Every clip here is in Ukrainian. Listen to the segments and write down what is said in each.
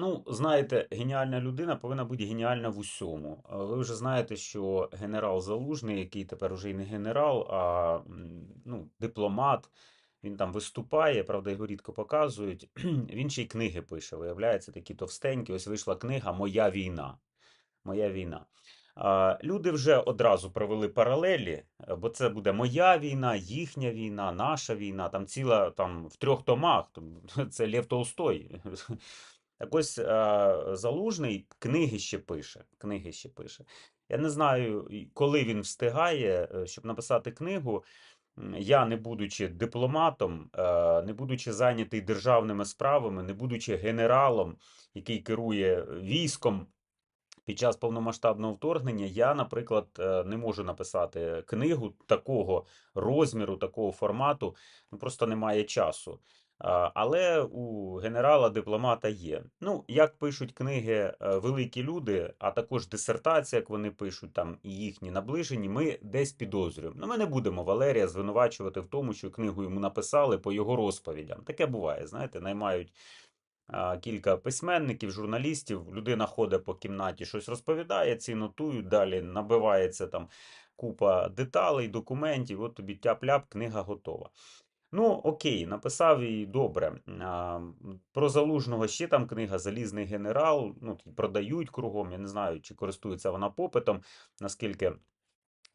Ну, знаєте, геніальна людина повинна бути геніальна в усьому. Ви вже знаєте, що генерал Залужний, який тепер уже й не генерал, а ну, дипломат, він там виступає, правда, його рідко показують. Він ще й книги пише, виявляється, такі товстенькі. Ось вийшла книга Моя війна. Моя війна. Люди вже одразу провели паралелі, бо це буде моя війна, їхня війна, наша війна. Там ціла там в трьох томах. Це Лев Толстой. Так ось е, Залужний книги ще пише. Книги ще пише. Я не знаю, коли він встигає, е, щоб написати книгу. Я, не будучи дипломатом, е, не будучи зайнятий державними справами, не будучи генералом, який керує військом під час повномасштабного вторгнення, я, наприклад, не можу написати книгу такого розміру, такого формату. Ну просто немає часу. Але у генерала-дипломата є. Ну, як пишуть книги е, великі люди, а також дисертація, як вони пишуть, там і їхні наближені, ми десь підозрюємо. Ну, ми не будемо Валерія звинувачувати в тому, що книгу йому написали по його розповідям. Таке буває, знаєте, наймають кілька письменників, журналістів. Людина ходить по кімнаті, щось розповідає, ці нотують, далі набивається там купа деталей, документів. От тобі тяп-ляп, книга готова. Ну, окей, написав і добре. Про Залужного ще там книга Залізний генерал. Ну, продають кругом. Я не знаю, чи користується вона попитом, наскільки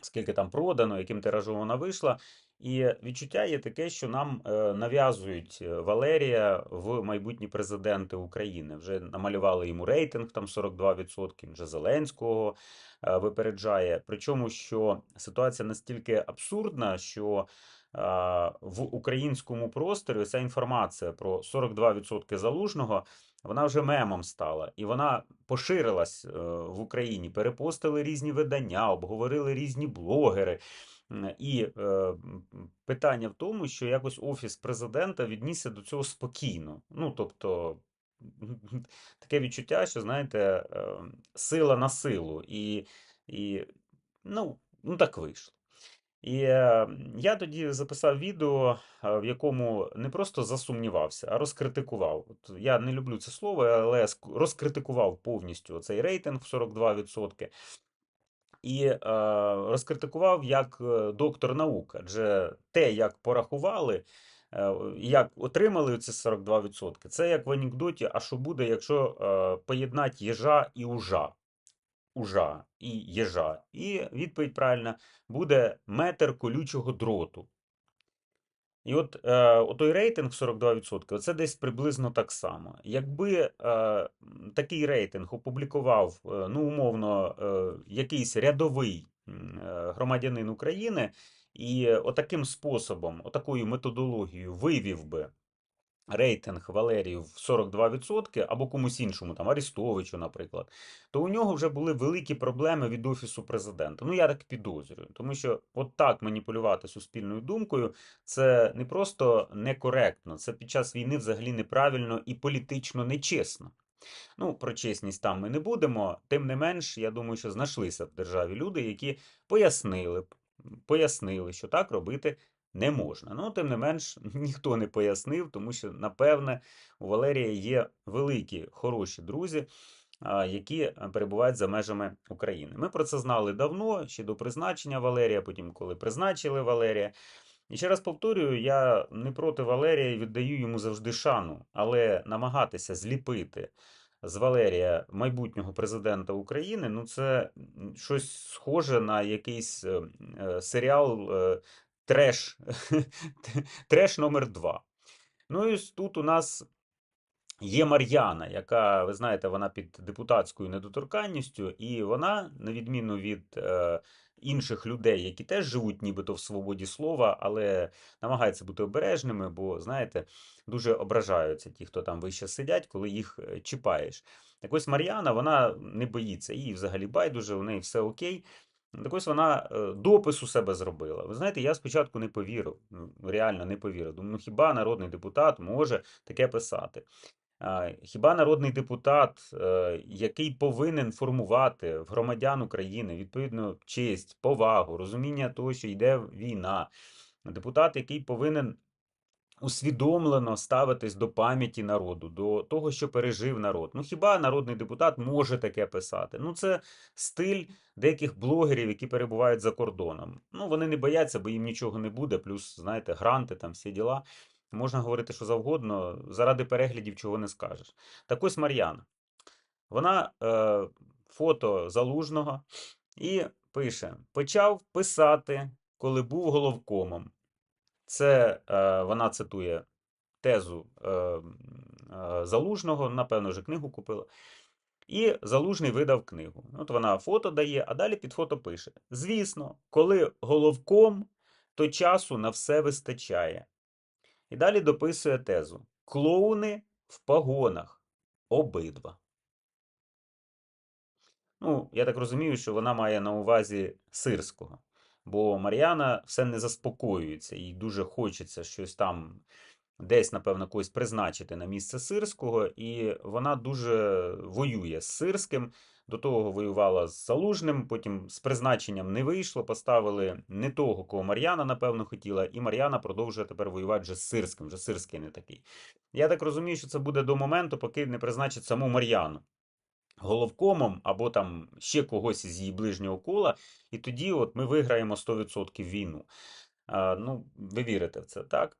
скільки там продано, яким тиражом вона вийшла. І відчуття є таке, що нам е, нав'язують е, Валерія в майбутні президенти України. Вже намалювали йому рейтинг там 42%, вже Зеленського е, випереджає. Причому що ситуація настільки абсурдна, що в українському просторі ця інформація про 42% залужного вона вже мемом стала, і вона поширилась е, в Україні. Перепостили різні видання, обговорили різні блогери. І е, питання в тому, що якось офіс президента віднісся до цього спокійно. Ну, тобто, таке відчуття, що знаєте, е, сила на силу, і, і ну, ну так вийшло. І е, я тоді записав відео, е, в якому не просто засумнівався, а розкритикував. От я не люблю це слово, але розкритикував повністю цей рейтинг в 42%. І е, розкритикував як е, доктор наук, адже те, як порахували, е, як отримали ці 42%, це як в анекдоті, а що буде, якщо е, поєднати їжа і ужа ужа і єжа. І відповідь правильна буде метр колючого дроту. І от е, отой рейтинг 42%, це десь приблизно так само. Якби е, такий рейтинг опублікував, е, ну, умовно, е, якийсь рядовий е, громадянин України, і отаким способом, отакою методологією вивів би рейтинг Валерію в 42% або комусь іншому, там Арестовичу, наприклад, то у нього вже були великі проблеми від Офісу президента. Ну, я так підозрюю, тому що от так маніпулювати суспільною думкою це не просто некоректно, це під час війни взагалі неправильно і політично нечесно. Ну, про чесність там ми не будемо. Тим не менш, я думаю, що знайшлися в державі люди, які пояснили, б- пояснили, що так робити не можна. Ну, тим не менш, ніхто не пояснив, тому що, напевне, у Валерія є великі, хороші друзі, які е, перебувають за межами України. Ми про це знали давно, ще до призначення Валерія, потім, коли призначили Валерія. І ще раз повторюю, я не проти Валерія і віддаю йому завжди шану, але намагатися зліпити з Валерія майбутнього президента України, ну це щось схоже на якийсь е, е, серіал треш, треш номер 2. Ну і тут у нас Є Мар'яна, яка, ви знаєте, вона під депутатською недоторканністю, і вона, на відміну від е, інших людей, які теж живуть нібито в свободі слова, але намагаються бути обережними, бо, знаєте, дуже ображаються ті, хто там вище сидять, коли їх е, чіпаєш. Так ось Мар'яна, вона не боїться, їй взагалі байдуже, у неї все окей. Так ось вона е, допис у себе зробила. Ви знаєте, я спочатку не повірив, ну, реально не повірив. Думаю, ну хіба народний депутат може таке писати? Хіба народний депутат, е, який повинен формувати в громадян України відповідну честь, повагу, розуміння того, що йде війна, депутат, який повинен усвідомлено ставитись до пам'яті народу, до того, що пережив народ. Ну хіба народний депутат може таке писати? Ну, це стиль деяких блогерів, які перебувають за кордоном. Ну, вони не бояться, бо їм нічого не буде, плюс, знаєте, гранти, там всі діла. Можна говорити, що завгодно, заради переглядів чого не скажеш. Так ось Мар'яна. Вона е, фото залужного і пише: почав писати, коли був головкомом. Це е, вона цитує тезу е, е, Залужного, напевно, вже книгу купила. І Залужний видав книгу. От вона фото дає, а далі під фото пише: Звісно, коли головком, то часу на все вистачає. І далі дописує тезу: клоуни в погонах. Обидва. Ну, я так розумію, що вона має на увазі сирського. Бо Мар'яна все не заспокоюється, їй дуже хочеться щось там десь, напевно, когось призначити на місце сирського, і вона дуже воює з сирським. До того воювала з Залужним, потім з призначенням не вийшло, поставили не того, кого Мар'яна, напевно, хотіла, і Мар'яна продовжує тепер воювати вже з Сирським, вже Сирський не такий. Я так розумію, що це буде до моменту, поки не призначить саму Мар'яну головкомом або там ще когось із її ближнього кола, і тоді от ми виграємо 100% війну. А, Ну, ви вірите в це, так?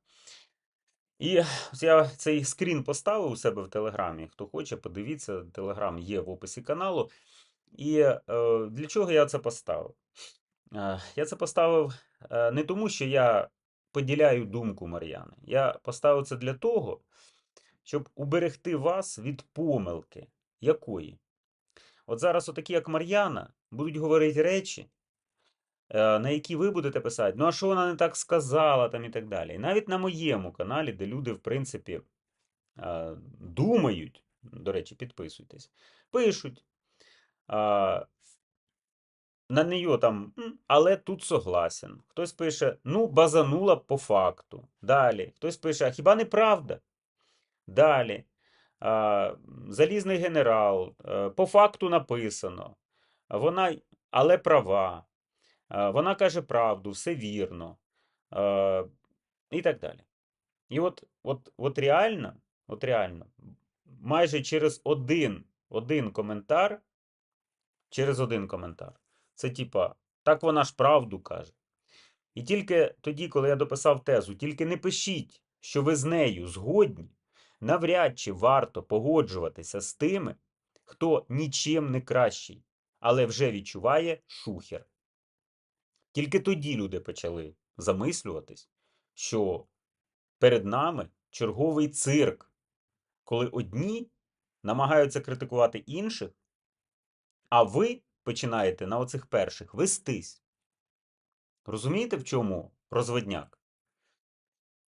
І я цей скрін поставив у себе в Телеграмі. Хто хоче, подивіться, Телеграм є в описі каналу. І е, для чого я це поставив? Е, я це поставив е, не тому, що я поділяю думку Мар'яни. Я поставив це для того, щоб уберегти вас від помилки. Якої? От зараз, отакі, як Мар'яна, будуть говорити речі, е, на які ви будете писати, ну а що вона не так сказала, там і так далі. І навіть на моєму каналі, де люди, в принципі, е, думають, до речі, підписуйтесь, пишуть. На неї там, але тут согласен. Хтось пише, ну, базанула по факту. Далі. Хтось пише, а хіба не правда? Далі. Залізний генерал, е, по факту написано, вона, але права, вона каже правду, все вірно. І так далі. І от от, от реально, от реально, майже через один один коментар, через один коментар, це типа, так вона ж правду каже. І тільки тоді, коли я дописав тезу, тільки не пишіть, що ви з нею згодні навряд чи варто погоджуватися з тими, хто нічим не кращий, але вже відчуває шухер. Тільки тоді люди почали замислюватись, що перед нами черговий цирк, коли одні намагаються критикувати інших, а ви починаєте на оцих перших вестись. Розумієте, в чому розводняк?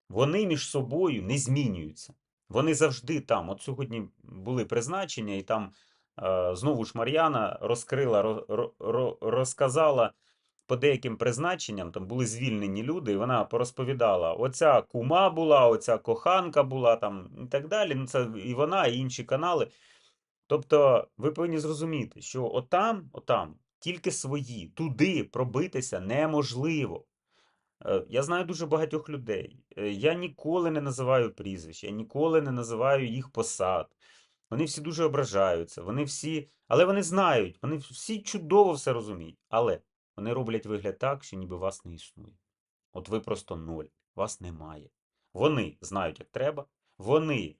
Вони між собою не змінюються. Вони завжди там. От сьогодні були призначення, і там е, знову ж Мар'яна розкрила, ро, ро, розказала по деяким призначенням, там були звільнені люди, і вона порозповідала: оця кума була, оця коханка була там і так далі. Ну, це і вона, і інші канали. Тобто, ви повинні зрозуміти, що отам, отам, тільки свої, туди пробитися неможливо. Е, я знаю дуже багатьох людей. Е, я ніколи не називаю прізвищ, я ніколи не називаю їх посад. Вони всі дуже ображаються, вони всі, але вони знають, вони всі чудово все розуміють. Але вони роблять вигляд так, що ніби вас не існує. От ви просто ноль, вас немає. Вони знають, як треба, вони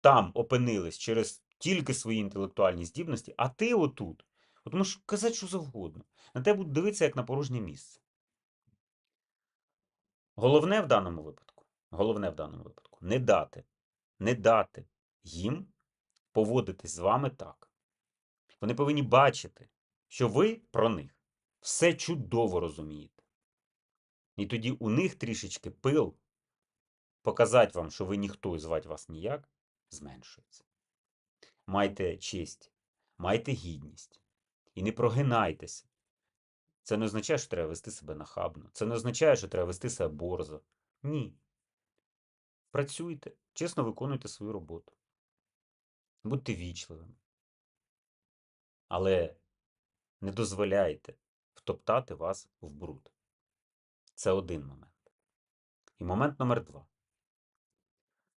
там опинились через тільки свої інтелектуальні здібності, а ти отут. От можеш казати, що завгодно. На тебе будуть дивитися як на порожнє місце. Головне в даному випадку, головне в даному випадку не дати, не дати їм поводитись з вами так. Вони повинні бачити, що ви про них все чудово розумієте. І тоді у них трішечки пил показати вам, що ви ніхто і звати вас ніяк, зменшується. Майте честь, майте гідність і не прогинайтеся. Це не означає, що треба вести себе нахабно. Це не означає, що треба вести себе борзо. Ні. Працюйте, чесно виконуйте свою роботу. Будьте вічливими. Але не дозволяйте втоптати вас в бруд. Це один момент. І момент номер два.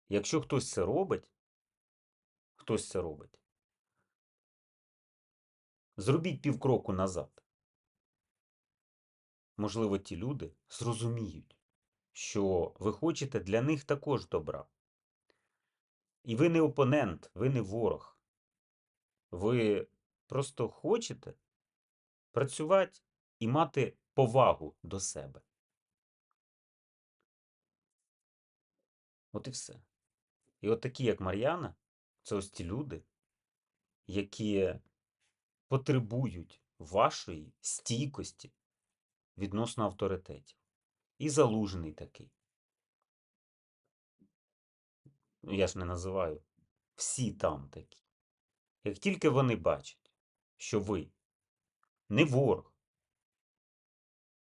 Якщо хтось це робить, хтось це робить, зробіть півкроку назад. Можливо, ті люди зрозуміють, що ви хочете для них також добра. І ви не опонент, ви не ворог. Ви просто хочете працювати і мати повагу до себе. От і все. І от такі, як Мар'яна, це ось ті люди, які потребують вашої стійкості відносно авторитетів. І залужений такий. Ну, я ж не називаю. Всі там такі. Як тільки вони бачать, що ви не ворог,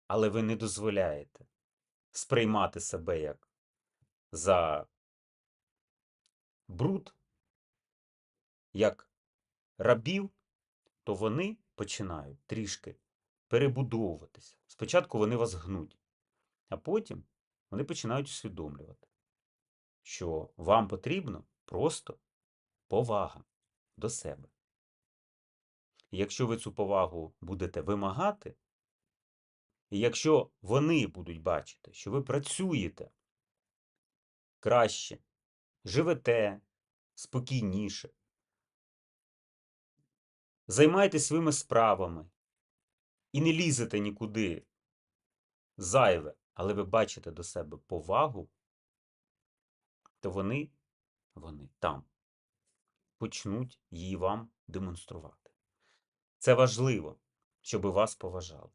але ви не дозволяєте сприймати себе як за бруд, як рабів, то вони починають трішки перебудовуватися. Спочатку вони вас гнуть, а потім вони починають усвідомлювати, що вам потрібно просто повага до себе. І якщо ви цю повагу будете вимагати, і якщо вони будуть бачити, що ви працюєте краще, живете спокійніше, займайтесь своїми справами і не лізете нікуди зайве, але ви бачите до себе повагу, то вони, вони там почнуть її вам демонструвати. Це важливо, щоб вас поважали.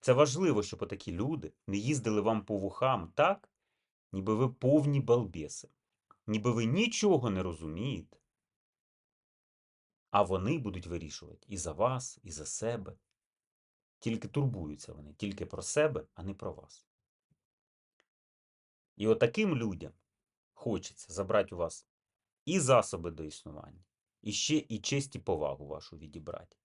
Це важливо, щоб такі люди не їздили вам по вухам так, ніби ви повні балбеси, ніби ви нічого не розумієте, а вони будуть вирішувати і за вас, і за себе. Тільки турбуються вони тільки про себе, а не про вас. І отаким людям хочеться забрати у вас і засоби до існування, і ще і честь і повагу вашу відібрати.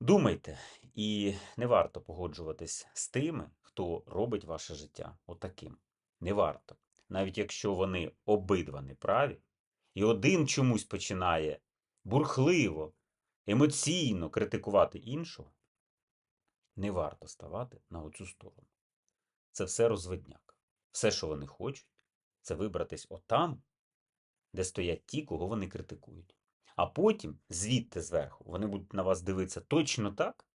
Думайте, і не варто погоджуватись з тими, хто робить ваше життя отаким. Не варто. Навіть якщо вони обидва неправі, і один чомусь починає бурхливо, емоційно критикувати іншого, не варто ставати на оцю сторону. Це все розвидняк. Все, що вони хочуть, це вибратись отам, де стоять ті, кого вони критикують. А потім, звідти зверху, вони будуть на вас дивитися точно так,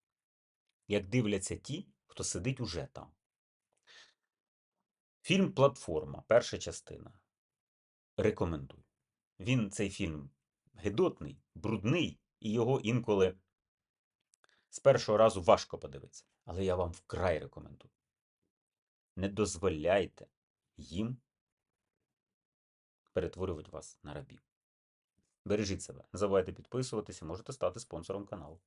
як дивляться ті, хто сидить уже там. Фільм Платформа, перша частина. Рекомендую. Він цей фільм гидотний, брудний, і його інколи з першого разу важко подивитися. Але я вам вкрай рекомендую. Не дозволяйте їм перетворювати вас на рабів. Бережіть себе, не забувайте підписуватися, можете стати спонсором каналу.